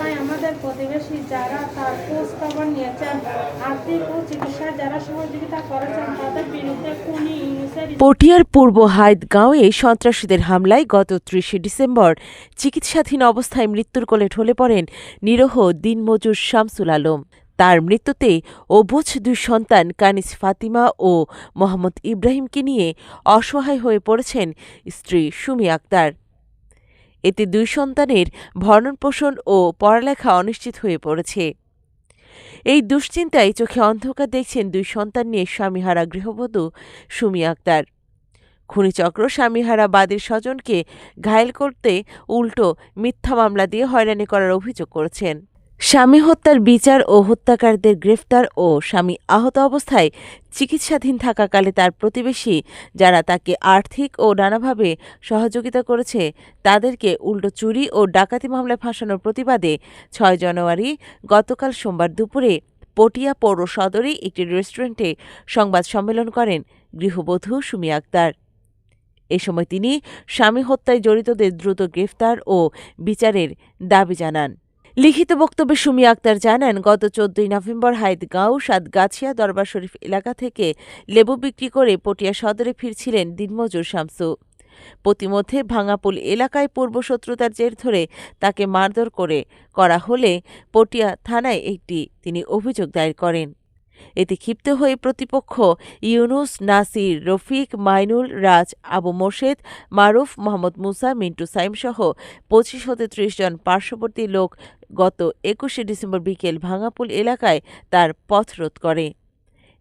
তাই আমাদের প্রতিবেশী যারা তার খোঁজ খবর নিয়েছেন, আর্থিক ও চিকিৎসায় যারা সহযোগিতা করেছেন, তাদের বিরুদ্ধে খুনি পটিয়ার পূর্ব হায়দগাঁওয়ে সন্ত্রাসীদের হামলায় গত ত্রিশে ডিসেম্বর চিকিৎসাধীন অবস্থায় মৃত্যুর কোলে ঢলে পড়েন নিরহ দিনমজুর শামসুল আলম। তার মৃত্যুতে অবুঝ দুই সন্তান কানিস ফাতিমা ও মোহাম্মদ ইব্রাহিমকে নিয়ে অসহায় হয়ে পড়েছেন স্ত্রী সুমি আক্তার। এতে দুই সন্তানের ভরণপোষণ ও পড়ালেখা অনিশ্চিত হয়ে পড়েছে। এই দুশ্চিন্তায় চোখে অন্ধকার দেখছেন দুই সন্তান নিয়ে স্বামীহারা গৃহবধূ সুমি আক্তার। খুনিচক্র স্বামীহারা বাদীর স্বজনকে ঘায়েল করতে উল্টো মিথ্যা মামলা দিয়ে হয়রানি করার অভিযোগ করেছেন। স্বামী হত্যার বিচার ও হত্যাকারীদের গ্রেফতার ও স্বামী আহত অবস্থায় চিকিৎসাধীন থাকাকালে তার প্রতিবেশী যারা তাকে আর্থিক ও নানাভাবে সহযোগিতা করেছে, তাদেরকে উল্টো চুরি ও ডাকাতি মামলায় ফাঁসানোর প্রতিবাদে ছয় জানুয়ারি, গতকাল সোমবার দুপুরে পটিয়া পৌর সদরে একটি রেস্টুরেন্টে সংবাদ সম্মেলন করেন গৃহবধূ সুমি আক্তার। এ সময় তিনি স্বামী হত্যায় জড়িতদের দ্রুত গ্রেফতার ও বিচারের দাবি জানান। লিখিত বক্তব্যে সুমি আক্তার জানান, গত চোদ্দই নভেম্বর হাইদগাঁও সাতগাছিয়া দরবার শরীফ এলাকা থেকে লেবু বিক্রি করে পটিয়া সদরে ফিরছিলেন দিনমজুর শামসু। প্রতিমধ্যে ভাঙাপুল এলাকায় পূর্ব শত্রুতার জের ধরে তাকে মারধর করে করা হলে পটিয়া থানায় একটি তিনি অভিযোগ দায়ের করেন। এতে ক্ষিপ্ত হয়ে প্রতিপক্ষ ইউনুস, নাসির, রফিক, মাইনুল, রাজ, আবু মোর্শেদ, মারুফ, মোহাম্মদ মুসা, মিন্টু সাইম সহ পঁচিশ হতে ত্রিশ জন পার্শ্ববর্তী লোক গত একুশে ডিসেম্বর বিকেল ভাঙাপুল এলাকায় তার পথরোধ করে।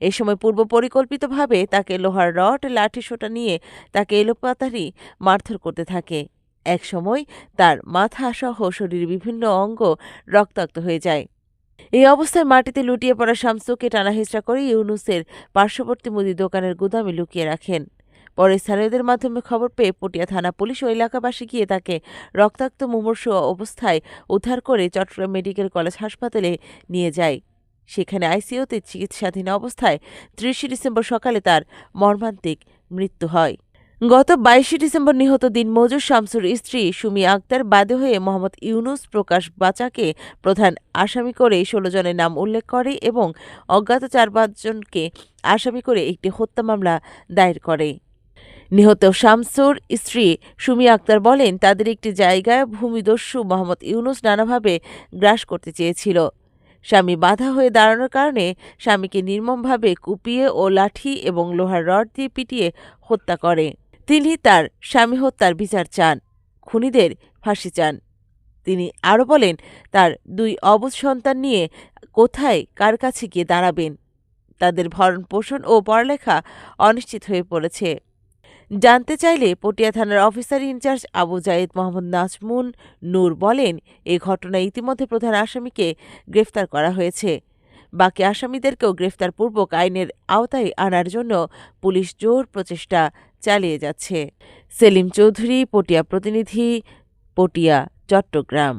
এ সময় পূর্ব পরিকল্পিতভাবে তাকে লোহার রড লাঠিসোঁটা নিয়ে তাকে এলোপাতারি মারধর করতে থাকে। এক সময় তার মাথা সহ শরীরের বিভিন্ন অঙ্গ রক্তাক্ত হয়ে যায়। এই অবস্থায় মাটিতে লুটিয়ে পড়া শামসুকে টানাহেঁচড়া করে ইউনুসের পার্শ্ববর্তী মুদি দোকানের গুদামে লুকিয়ে রাখেন। পরে স্থানীয়দের মাধ্যমে খবর পেয়ে পটিয়া থানা পুলিশ ও এলাকাবাসী গিয়ে তাকে রক্তাক্ত মুমূর্ষ অবস্থায় উদ্ধার করে চট্টগ্রাম মেডিকেল কলেজ হাসপাতালে নিয়ে যায়। সেখানে আইসিইউতে চিকিৎসাধীন অবস্থায় ত্রিশে ডিসেম্বর সকালে তার মর্মান্তিক মৃত্যু হয়। গত বাইশে ডিসেম্বর নিহত দিন মজুর শামসুর স্ত্রী সুমি আক্তার বাদে হয়ে মোহাম্মদ ইউনুস প্রকাশ বাচাকে প্রধান আসামি করে ষোলো জনের নাম উল্লেখ করে এবং অজ্ঞাত চার পাঁচজনকে আসামি করে একটি হত্যা মামলা দায়ের করে। নিহত শামসুর স্ত্রী সুমি আক্তার বলেন, তাদের একটি জায়গায় ভূমিদস্যু মোহাম্মদ ইউনুস নানাভাবে গ্রাস করতে চেয়েছিল। স্বামী বাধা হয়ে দাঁড়ানোর কারণে স্বামীকে নির্মমভাবে কুপিয়ে ও লাঠি এবং লোহার রড দিয়ে পিটিয়ে হত্যা করে। তিনি তার স্বামী হত্যার বিচার চান, খুনিদের ফাঁসি চান। তিনি আরও বলেন, তার দুই অবুজ সন্তান নিয়ে কোথায়, কার কাছে গিয়ে দাঁড়াবেন? তাদের ভরণ পোষণ ও পড়ালেখা অনিশ্চিত হয়ে পড়েছে। জানতে চাইলে পটিয়া থানার officer in charge Abu Zayed Mohammad Najmun Noor বলেন, এ ঘটনায় ইতিমধ্যে প্রধান আসামিকে গ্রেফতার করা হয়েছে। বাকি আসামিদেরকেও গ্রেফতারপূর্বক আইনের আওতায় আনার জন্য পুলিশ জোর প্রচেষ্টা চালিয়ে যাচ্ছে। সেলিম চৌধুরী পটিয়া প্রতিনিধি পটিয়া চট্টগ্রাম।